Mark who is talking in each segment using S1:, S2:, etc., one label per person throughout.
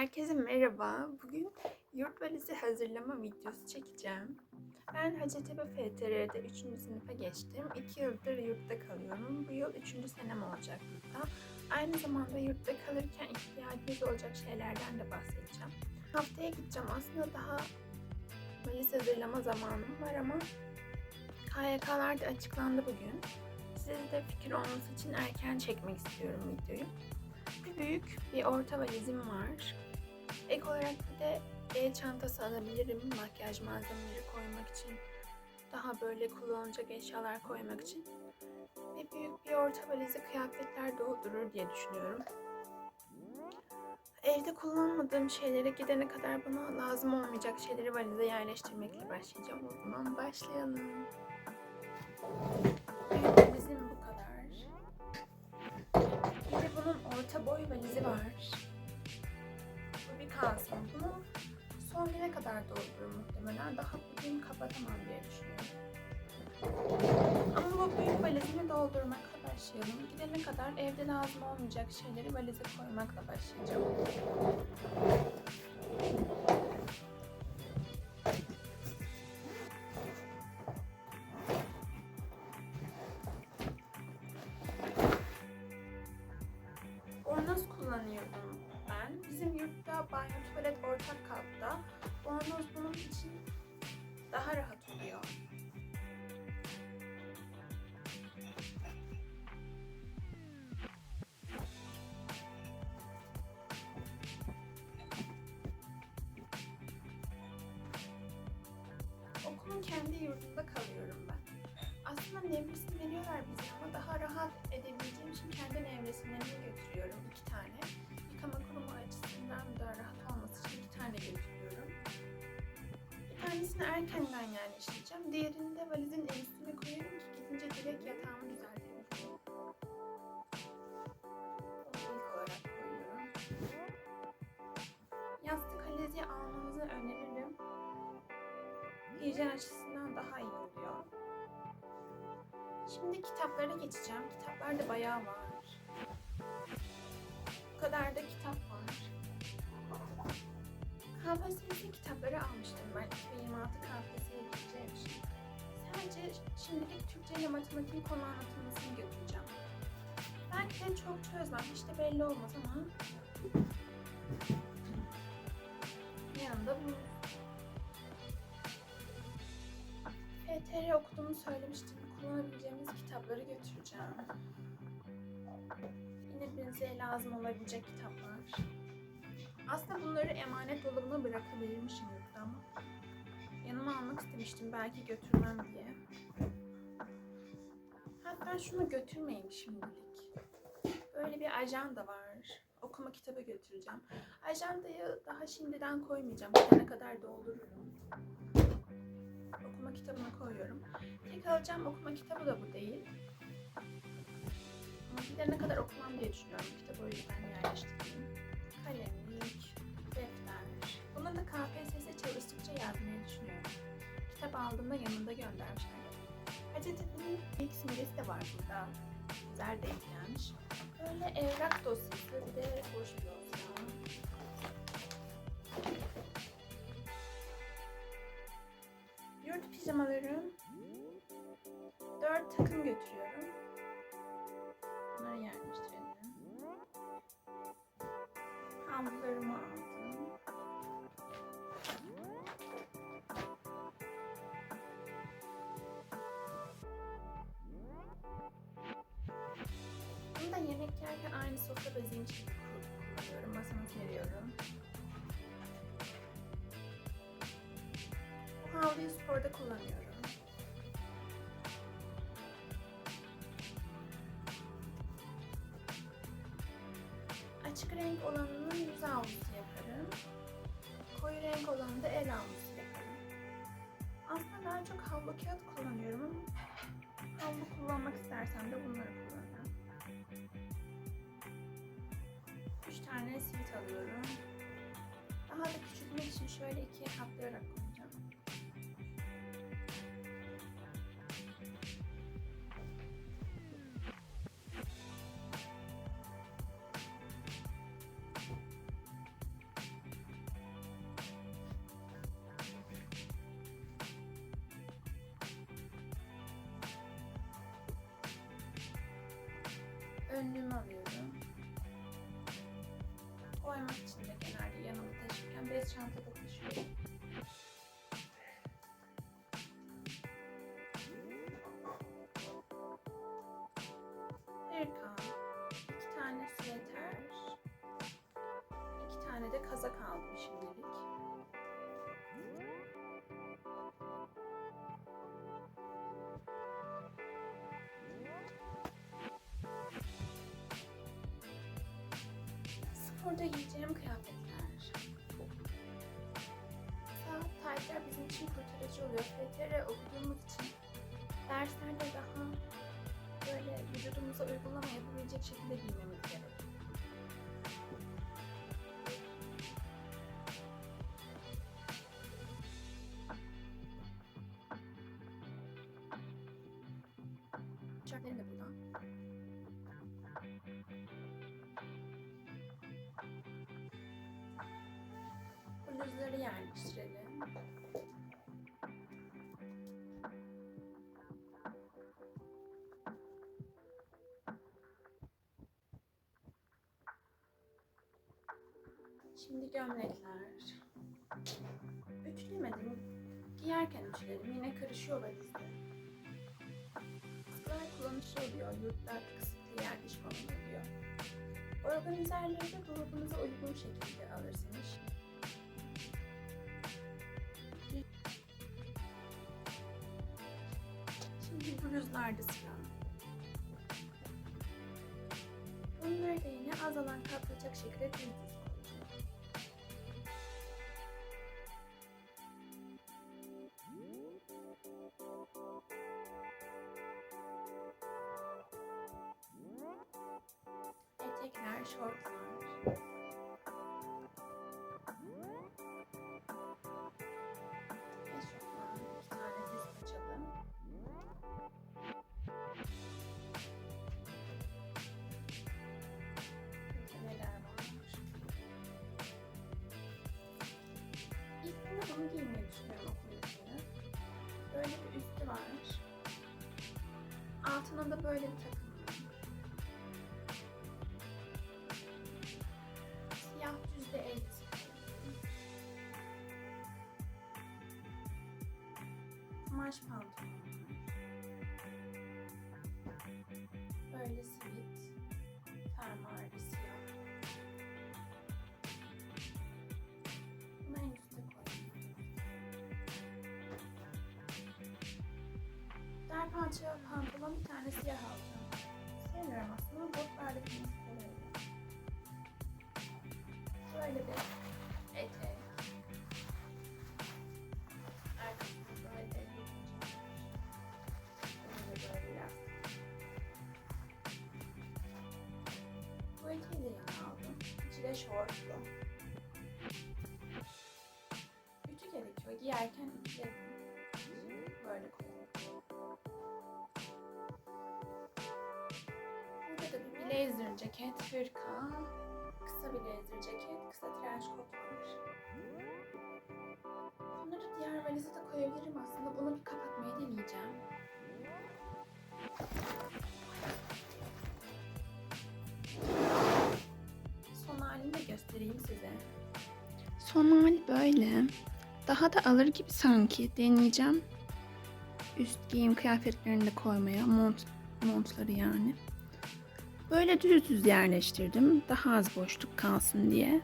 S1: Herkese merhaba. Bugün yurt valizi hazırlama videosu çekeceğim. Ben Hacettepe FTR'de 3. sınıfa geçtim. 2 yıldır yurtta kalıyorum. Bu yıl 3. senem olacak yurtta. Aynı zamanda yurtta kalırken ihtiyacınız olacak şeylerden de bahsedeceğim. Haftaya gideceğim. Aslında daha valiz hazırlama zamanım var ama KYK'lar da açıklandı bugün. Size de fikir olması için erken çekmek istiyorum videoyu. Bir büyük, bir orta valizim var. Ek olarak bir de el çantası alabilirim makyaj malzemeleri koymak için. Daha böyle kullanılacak eşyalar koymak için. Bir büyük, bir orta valizi kıyafetler doldurur diye düşünüyorum. Evde kullanmadığım şeylere gidene kadar bana lazım olmayacak şeyleri valize yerleştirmekle başlayacağım. O zaman başlayalım. Büyük valizim bu kadar. Bir de bunun orta boy valizi var. Kalsın. Bunu son güne kadar doldururum muhtemelen. Daha bugün kapatamam diye düşünüyorum. Ama bu büyük valizimi doldurmakla başlayalım. Gidene kadar evde lazım olmayacak şeyleri valize koymakla başlayacağım. Bornoz kullanıyordum ben. Bizim yurtta banyo tuvalet ortak katta. Bornoz bunun için daha rahat yerleştireceğim. Diğerini de valizin en üstüne koyarım ki gidince direkt yatağımı düzeltebilirim. Onu ilk olarak koyuyorum. Yastık halezi almanızı öneririm. Hijyen açısından daha iyi oluyor. Şimdi kitaplara geçeceğim. Kitaplar da bayağı var. Bu kadar da kitap var. KPSS kitapları almıştım ben 2026 KPSS'ye gireceğim için. Sadece şimdilik Türkçe ile matematik konu anlatılmasını götüreceğim. Belki de çok çözmem, hiç de belli olmaz ama yanında bulunur. FTR okuduğumu söylemiştim. Kullanabileceğimiz kitapları götüreceğim. Yine bize lazım olabilecek kitaplar. Aslında bunları emanet dolabına bırakabilirmişim yurtta ama yanıma almak istemiştim belki götürmem diye. Hatta şunu götürmeyeyim şimdilik. Böyle bir ajanda var. Okuma kitabı götüreceğim. Ajandayı daha şimdiden koymayacağım. Gidene kadar doldururum okuma kitabına koyuyorum. Tek alacağım okuma kitabı da bu değil. Ama gidene kadar okumam diye düşünüyorum kitabı o yüzden yerleştireyim. Aldığımda yanında göndermişler. Hacettepe'nin ilk simgesi de var burada. Güzel denk. Böyle evrak dosyası bir de boş bir dosya. Yerken aynı sofra bezim için kullanıyorum. Masamı seriyorum. Bu havluyu sporda kullanıyorum. alıyorum. Daha da küçültmek için şöyle ikiye katlayarak koyacağım. önlüğümü alıyorum. Koymak için de genelde yanımda taşırken? Bez çantada Sporda giyeceğim kıyafetler. Saat taytlar bizim için kurtarıcı oluyor. FTR okuduğumuz için derslerde daha böyle vücudumuza uygulama yapabilecek şekilde giymemiz gerek. Bluzları yerleştirelim. Şimdi gömlekler. Ütülemedim. Giyerken ütülerim. Yine karışıyor valizde. Askılar kullanışlı oluyor. Yurtlar kısıtlı yer iş falan oluyor. Organizerleri de dolabınıza uygun şekilde alırsınız. Bluzlarda sıra. Bunları da yine az alan kaplayacak şekilde düz Altına da böyle bir var. Siyah düz de elbise. Kumaş pantolon. Böyle sivit. Fermuarlı siyah. Bunu en üste koyayım. Der parça bir tane siyah alacağım. Sevmiyorum aslında ama botlarla bir blazer ceket, hırka, kısa blazer ceket, kısa trench coat var. Bunları diğer valize de koyabilirim aslında. Bunu bir kapatmayı deneyeceğim. Son halini de göstereyim size. Son hali böyle. Daha da alır gibi sanki. Deneyeceğim. Üst giyim kıyafetlerini de koymaya. Mont, montları yani. Böyle düz düz yerleştirdim. Daha az boşluk kalsın diye.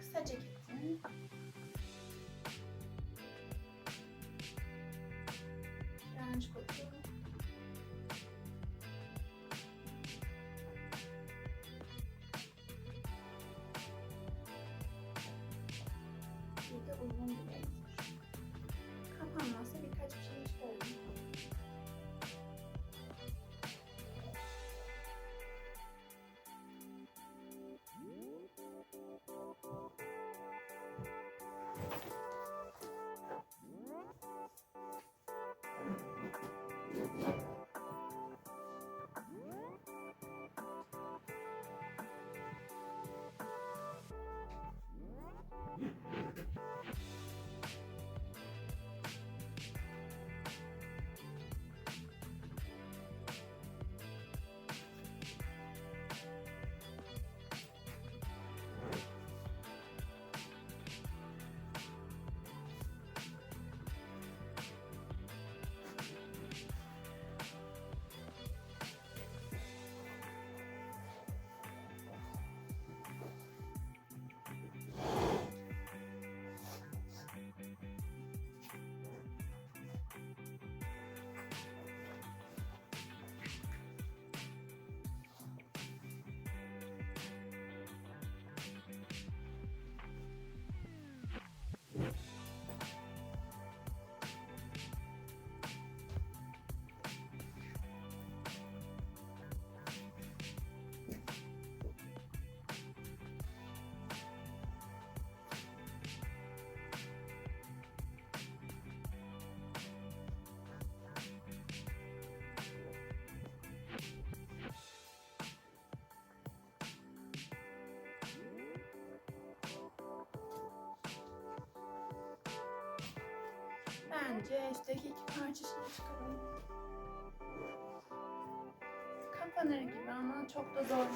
S1: Kısa ceketin. Trench coat'u. Bir de uzun bir Thank you. Üstteki iki parçasını çıkaralım. Kapanır gibi ama çok da zor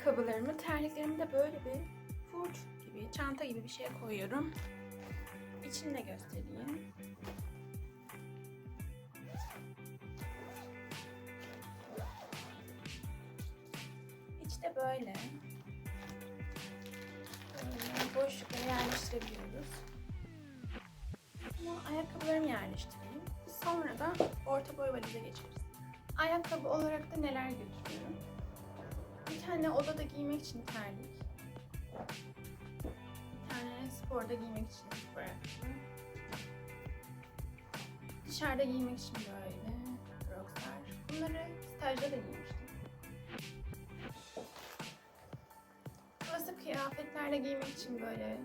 S1: Ayakkabılarımı, terliklerimi de böyle bir furç gibi, çanta gibi bir şeye koyuyorum. İçini de göstereyim. İçte böyle. Böyle boşlukları yerleştirebiliyoruz. Ama ayakkabılarımı yerleştireyim. Sonra da orta boy valize geçeriz. Ayakkabı olarak da neler götürüyorum? Bir tane odada giymek için terlik. Bir tane sporda giymek için spor. Dışarıda giymek için böyle Rockstar. Bunları stajda da giymiştim. Klasik kıyafetlerde giymek için böyle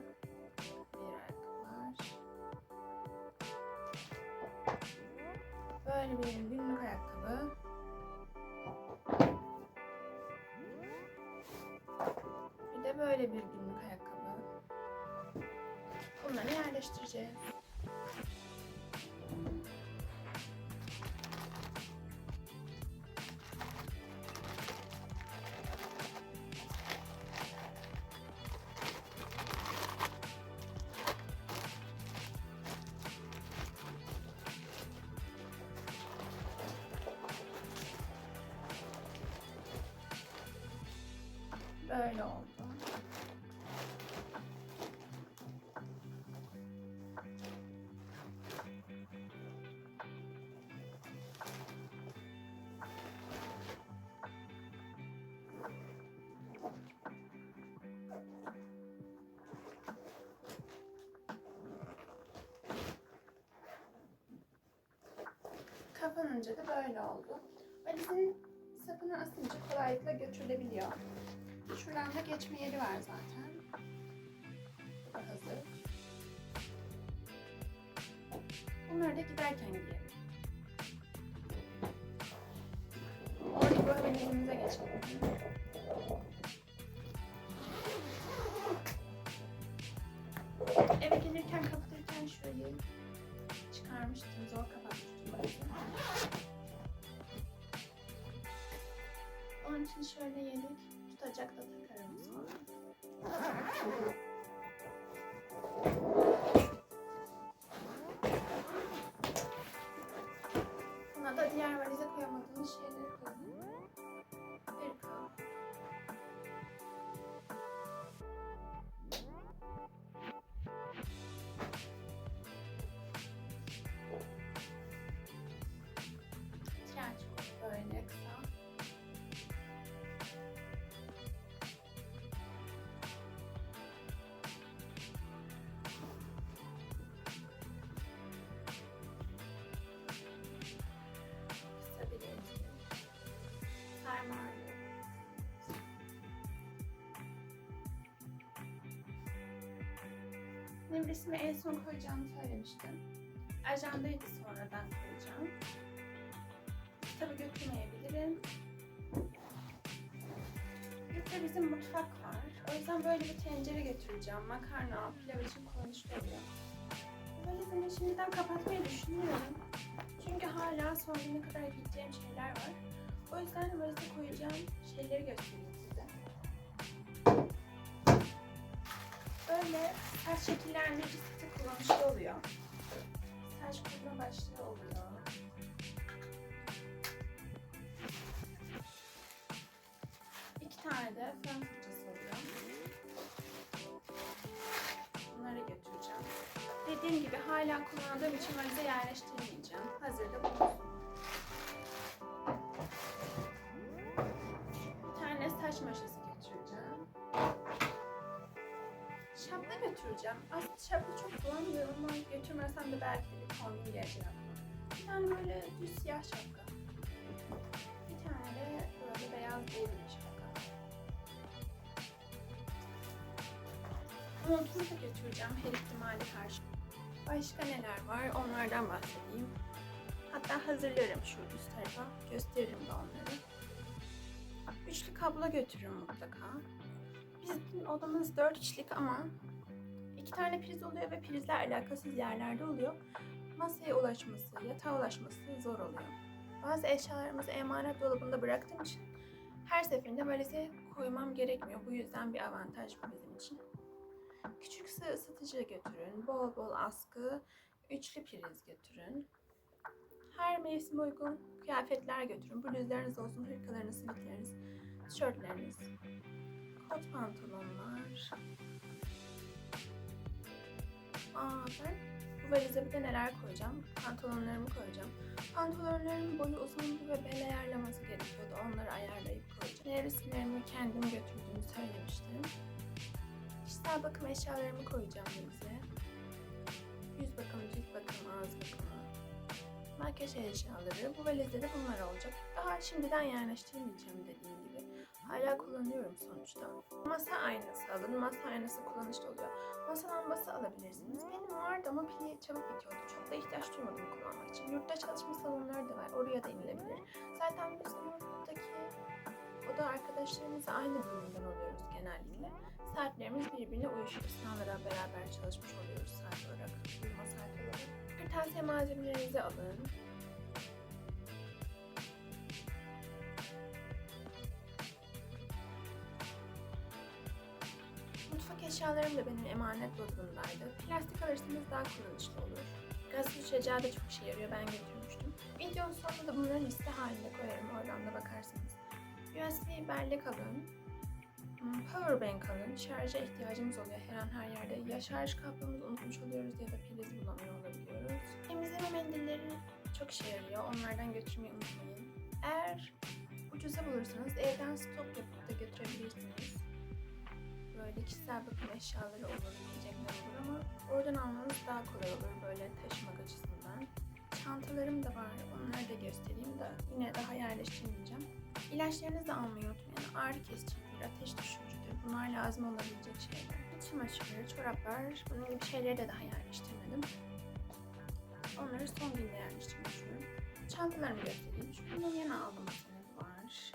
S1: bir ayakkabılar. Böyle bir günlük ayakkabı. böyle bir günlük ayakkabı. Bunları yerleştireceğiz. Böyle oldu. Kapanınca da böyle oldu. Valizin sapını asınca kolaylıkla götürülebiliyor. Şuradan da geçme yeri var zaten. Hazır. Bunları da giderken giyelim. Orada böyle valizimize geçelim. İçin şöyle yedek tutacak da takarım sonra. Nevresimi en son koyacağımı söylemiştim. Ajandayı da sonradan koyacağım. Kitabı götürmeyebilirim. Yurtta bizim mutfak var. O yüzden böyle bir tencere götüreceğim. Makarna, pilav için kullanışlı. Valizimi şimdiden kapatmayı düşünüyorum. Çünkü hala son güne kadar gideceğim şeyler var. O yüzden valize koyacağım şeyleri göstereyim Böyle saç şekillendirici seti kullanışlı oluyor. Saç kurma başlığı oluyor. İki tane de fön fırçası oluyor. Bunları götüreceğim. Dediğim gibi hala kullandığım için valize yerleştirmeyeceğim. Hazırda bulunsun. Götüreceğim. Aslında şapka çok kullanmıyorum ama götürmesem de belki bir kombin gelecek aklıma. Bir tane böyle düz siyah şapka. Bir tane de böyle beyaz bol bir şapka. Montumu da götüreceğim her ihtimale karşı. Başka neler var onlardan bahsedeyim. Hatta hazırlarım şu üst tarafa. Gösteririm de onları. Üçlü kablo götürürüm mutlaka. Bizim odamız dört kişilik ama iki tane priz oluyor ve prizler alakasız yerlerde oluyor. Masaya ulaşması, yatağa ulaşması zor oluyor. Bazı eşyalarımızı emanet dolabında bıraktığım için her seferinde valize koymam gerekmiyor. Bu yüzden bir avantaj bu bizim için. Küçük ısı ısıtıcı götürün. Bol bol askı, üçlü priz götürün. Her mevsim uygun kıyafetler götürün. Bluzlarınız olsun, hırkalarınız, sivitleriniz, tişörtleriniz, kot pantolonlar. Ben bu valize bir de neler koyacağım? Pantolonlarımı koyacağım. Pantolonlarımın boyu uzundu ve bel ayarlaması gerekiyordu. Onları ayarlayıp koyacağım. Nevresimlerimi kendim götürdüğümü söylemiştim. Kişisel bakım eşyalarımı koyacağım valize. Yüz bakımı, cilt bakımı, ağız bakımı. Makyaj eşyaları. Bu valizde de bunlar olacak. Daha şimdiden yerleştirmeyeceğim dediğim. Hala kullanıyorum sonuçta. Masa aynası alın. Masa aynası kullanışlı oluyor. Masa lambası alabilirsiniz. Benim vardı ama pili çabuk bitiyordu. Çok da ihtiyaç duymadım kullanmak için. Yurtta çalışma salonları da var. Oraya da inilebilir. Zaten biz yurttaki oda arkadaşlarımızla aynı bölümden oluyoruz genellikle. Saatlerimiz birbirine uyuşuyor. Sınavlara beraber çalışmış oluyoruz saat olarak. Uyuma saati olarak. Kırtasiye malzemelerinizi alın. Eşyalarım da benim emanet dolabımdaydı. Plastik alırsanız daha kullanışlı olur. Gaz sıçracağı da çok işe yarıyor. Ben götürmüştüm. Videonun sonunda da bunları liste halinde koyarım. Oradan da bakarsınız. USB bellek alın. Hmm, Powerbank alın. Şarja ihtiyacımız oluyor her an her yerde. Ya şarj kablomuz unutmuş oluyoruz ya da priz bulamıyor olabiliyoruz. Temizleme mendilleri çok işe yarıyor. Onlardan götürmeyi unutmayın. Eğer ucuza bulursanız evden stok yapıp da götürebilirsiniz. Böyle kişisel bakım eşyaları olur, yiyecekler olur ama oradan almanız daha kolay olur böyle taşımak açısından. Çantalarım da var, onları da göstereyim de yine daha yerleştirmeyeceğim. İlaçlarınızı da almayı unutmayın. Ağrı kesicidir, ateş düşürücüdür. Bunlar lazım olabilecek şeyler. Çamaşırları, çoraplar, bunun gibi şeyleri de daha yerleştirmedim. Onları son günde yerleştirmeyi düşünüyorum. Çantalarımı göstereyim. Şundan yana aldım var.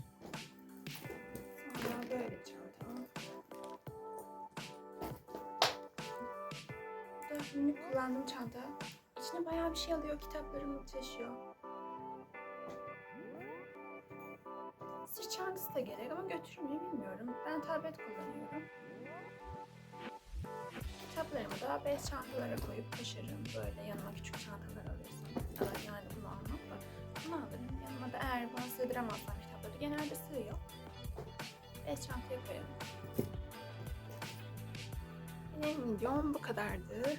S1: Sonra böyle bir günlük kullandığım çanta. İçine bayağı bir şey alıyor. Kitaplarımı taşıyor. Sırt çantası da gerek ama götürmeyi bilmiyorum. Ben tablet kullanıyorum. Kitaplarımı da bez çantalara koyup taşırım. Böyle yanıma küçük çantalar alırsam. Yani bunu almam da bunu alırım. Yanıma da eğer bana sığdıramazsam kitapları genelde sığıyor. Bez çantaya koyarım. Benim videom bu kadardı.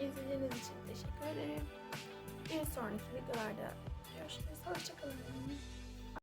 S1: İzlediğiniz için teşekkür ederim. Bir sonraki videolarda görüşürüz. Hoşçakalın.